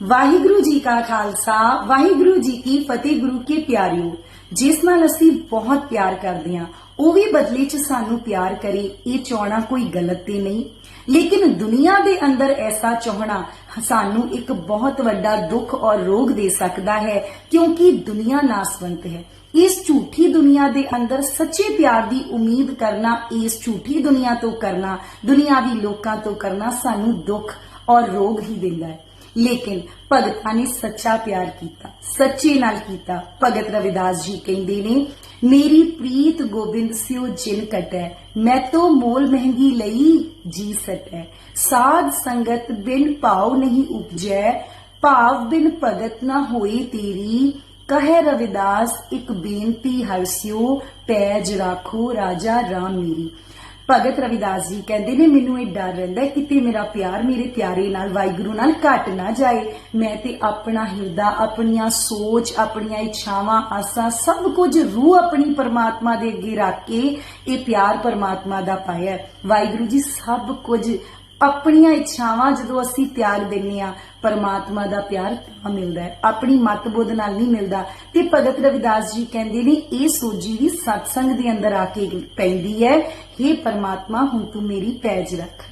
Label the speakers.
Speaker 1: ਵਾਹਿਗੁਰੂ ਜੀ ਕਾ ਖਾਲਸਾ, ਵਾਹਿਗੁਰੂ ਜੀ ਕੀ ਫਤਿਹ ਗੁਰੂ ਕੇ ਪਿਆਰਿਓ। ਜਿਸ ਨਾਲ ਅਸੀਂ ਬਹੁਤ ਪਿਆਰ ਕਰਦੇ ਹਾਂ, ਉਹ ਵੀ ਬਦਲੇ 'ਚ ਸਾਨੂੰ ਪਿਆਰ ਕਰੇ, ਇਹ ਚਾਹਣਾ ਕੋਈ ਗਲਤ ਤੇ ਨਹੀਂ। ਲੇਕਿਨ ਦੁਨੀਆ ਦੇ ਅੰਦਰ ਐਸਾ ਚਾਹਣਾ ਸਾਨੂੰ ਇੱਕ ਬਹੁਤ ਵੱਡਾ ਦੁੱਖ ਔਰ ਰੋਗ ਦੇ ਸਕਦਾ ਹੈ, ਕਿਉਂਕਿ ਦੁਨੀਆ ਨਾਸਵੰਤ ਹੈ। ਇਸ ਝੂਠੀ ਦੁਨੀਆ ਦੇ ਅੰਦਰ ਸੱਚੇ ਪਿਆਰ ਦੀ ਉਮੀਦ ਕਰਨਾ, ਇਸ ਝੂਠੀ ਦੁਨੀਆ ਤੋਂ ਕਰਨਾ, ਦੁਨੀਆਵੀ ਲੋਕਾਂ ਤੋਂ ਕਰਨਾ ਸਾਨੂੰ ਦੁੱਖ ਔਰ ਰੋਗ ਹੀ ਦਿੰਦਾ ਹੈ। ਲੇਕਿਨ ਭਗਤਾਂ ਨੇ ਸੱਚਾ ਪਿਆਰ ਕੀਤਾ ਸੱਚੇ ਨਾਲ ਕੀਤਾ ਭਗਤ ਰਵਿਦਾਸ ਜੀ ਕਹਿੰਦੇ ਨੇ ਮੇਰੀ ਪ੍ਰੀਤ ਗੋਬਿੰਦ ਸਿਓ ਜਿਨ ਕਟੈ ਮੈਂ ਤੋ ਮੋਲ ਮਹਿੰਗੀ ਲਈ ਜੀ ਸਟੈ ਸਾਧ ਸੰਗਤ ਬਿਨ ਭਾਉ ਨਹੀਂ ਉਪਜੈ ਭਾਵ ਬਿਨ ਭਗਤ ਨਾ ਹੋਈ ਤੇਰੀ ਕਹੇ ਰਵਿਦਾਸ ਇੱਕ ਬੇਨਤੀ ਹਰਸਿਓ ਪੈਜ ਰਾਖੋ ਰਾਜਾ ਰਾਮ ਮੇਰੀ ਭਗਤ ਰਵਿਦਾਸ ਜੀ ਕਹਿੰਦੇ ਨੇ, ਮੈਨੂੰ ਇਹ ਡਰ ਰਹਿੰਦਾ ਹੈ ਕਿਤੇ ਮੇਰਾ ਪਿਆਰ ਮੇਰੇ ਪਿਆਰੇ ਨਾਲ ਵਾਹਿਗੁਰੂ ਨਾਲ ਘਟ ਨਾ ਜਾਏ। ਮੈਂ ਤੇ ਆਪਣਾ ਹਿਰਦਾ, ਆਪਣੀਆਂ ਸੋਚ, ਆਪਣੀਆਂ ਇੱਛਾਵਾਂ, ਆਸਾਂ ਸਭ ਕੁਝ ਰੂਹ ਆਪਣੀ ਪਰਮਾਤਮਾ ਦੇ ਅੱਗੇ ਰੱਖ ਕੇ ਇਹ ਪਿਆਰ ਪਰਮਾਤਮਾ ਦਾ ਪਾਇਆ ਵਾਹਿਗੁਰੂ ਜੀ, ਸਭ ਕੁਝ ਆਪਣੀਆਂ ਇੱਛਾਵਾਂ ਜਦੋਂ ਅਸੀਂ ਤਿਆਗ ਦਿੰਨੇ ਆ ਪਰਮਾਤਮਾ ਦਾ ਪਿਆਰ ਤਾਂ ਮਿਲਦਾ ਹੈ। ਆਪਣੀ ਮਤ ਬੁੱਧ ਨਾਲ ਨਹੀਂ ਮਿਲਦਾ। ਤੇ ਭਗਤ ਰਵਿਦਾਸ ਜੀ ਕਹਿੰਦੇ ਨੇ, ਇਹ ਸੋਜੀ ਵੀ ਸਤਸੰਗ ਦੇ ਅੰਦਰ ਆ ਕੇ ਪੈਂਦੀ ਹੈ। हे ਪਰਮਾਤਮਾ, ਹੁਣ ਤੂੰ ਮੇਰੀ ਪੈਜ ਰੱਖ।